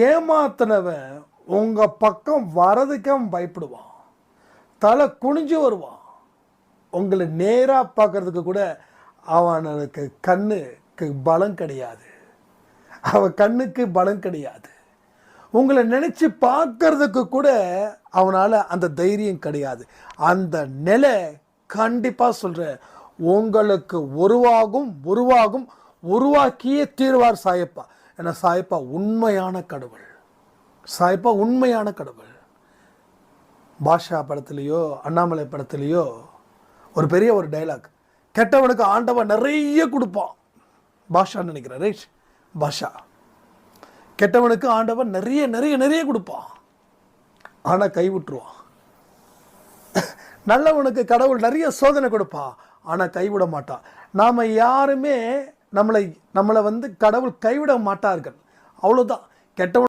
ஏமாத்தினவன் உங்கள் பக்கம் வரதுக்கே அவன் பயப்படுவான். தலை குனிஞ்சு வருவான். உங்களை நேராக பார்க்கறதுக்கு கூட அவனுக்கு கண்ணுக்கு பலம் கிடையாது. அவன் கண்ணுக்கு பலம் கிடையாது. உங்களை நினச்சி பார்க்கறதுக்கு கூட அவனால் அந்த தைரியம் கிடையாது. அந்த நிலை கண்டிப்பாக சொல்கிறேன் உங்களுக்கு உருவாகும் உருவாகும் உருவாக்கியே தீர்வார் சாயப்பா. ஏன்னா சாய்ப்பா உண்மையான கடவுள். சாய்ப்பா உண்மையான கடவுள். பாஷா படத்துலேயோ அண்ணாமலை படத்துலேயோ ஒரு பெரிய ஒரு டைலாக் கெட்டவனுக்கு ஆண்டவன் நிறைய கொடுப்பான். பாஷான்னு நினைக்கிறேன் ரைட் பாஷா. கெட்டவனுக்கு ஆண்டவன் நிறைய நிறைய நிறைய கொடுப்பான். ஆனால் கைவிட்டுருவான் நல்லவனுக்கு கடவுள் நிறைய சோதனை கொடுப்பான். ஆனால் கைவிட மாட்டான். நாம் யாருமே நம்மளை நம்மளை வந்து கடவுள் கைவிட மாட்டார்கள். அவ்வளோதான் கெட்டவன்